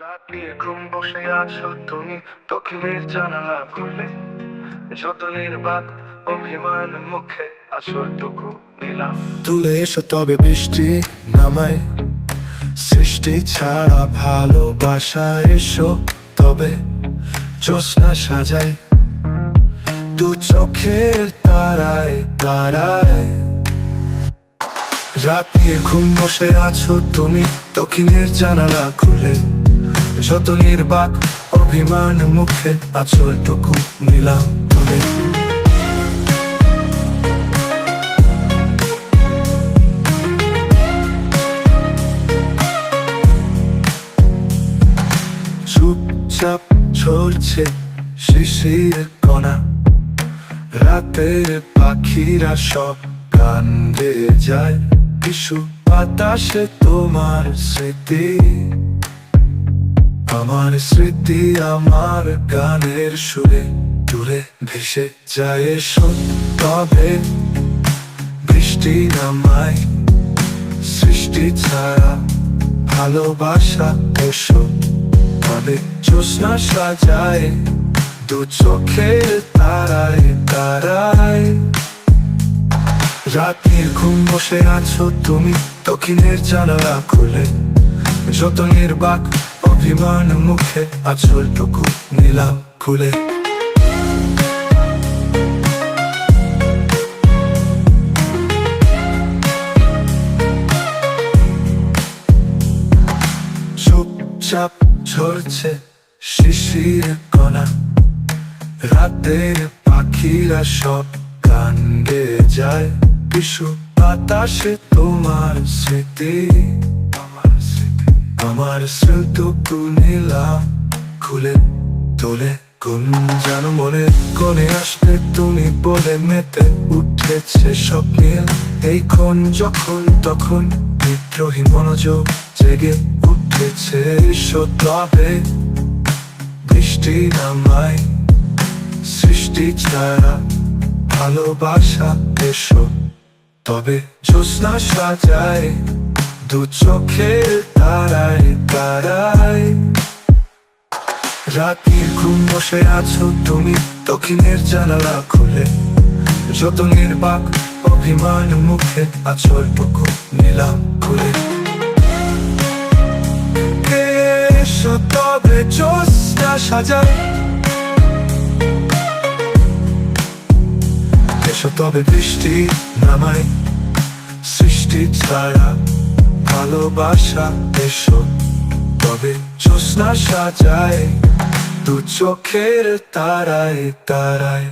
রাত্রির ঘুম বসে আছো তুমি দক্ষিণের জানালা খুলে। যত নির্বাক অভিমান মুখে আসরটুকু নিলাম। তুলে এসো তবে বৃষ্টি নামায়, সৃষ্টি ছাড়া ভালোবাসা এসো তবে জ্যোৎস্না সাজায়। দু চোখের তারায় তারায়। রাতের ঘুম বসে আছো তুমি দক্ষিণের জানালা খুলে। যত নির্বাক অভিমান মুখে আচলটুকু নিলাম তুলে চুপচাপ চলছে শিশির কণা। রাতের পাখিরা সব কান্দে যায়। কিছু বাতাসে তোমার স্মৃতি। আমার স্মৃতি আমার গানের সুরে দূরে ভেসে যায় এসো তবে বৃষ্টি নামায়, সৃষ্টি ছাড়া ভালোবাসা এসো তবে জ্যোৎস্না সাজায়, দু চোখের তারায় তারায়। রাতের ঘুম বসে আছো তুমি, দক্ষিণের জানালা খুলে যত নির্বাক অভিমান মুখে আচলটুকু নিলাম খুলে। চুপচাপ ঝরছে শিশির কণা। রাতের পাখিরা সব কান্দে যায়। কিছু বাতাসে তোমার স্মৃতি। আমার স্মৃতিটুকু নিলাম খুলে তোলে, কোন জানো মনে কোনে আসতে তুমি বলে মেতে উঠেছে স্বপ্নের এই ক্ষণ যখন, তখন বিদ্রোহী মনোযোগ জেগে উঠেছে সত্যবে বৃষ্টি নামায়, সৃষ্টি ছাড়া ভালোবাসা এসো। তবে জ্যোৎস্না সাজায় দু চোখের রাতের ঘুম বসে আছো তুমি। দক্ষিণের জানালা খুলে। যত নির্বাক অভিমান মুখে আচলটুকু নিলাম খুলে। তবে জ্যোৎস্না সাজায় এসো তবে বৃষ্টি নামায় সৃষ্টি ছাড়া ভালোবাসা এসো তবে জ্যোৎস্না সাজায় দু চোখের তারায় তারায়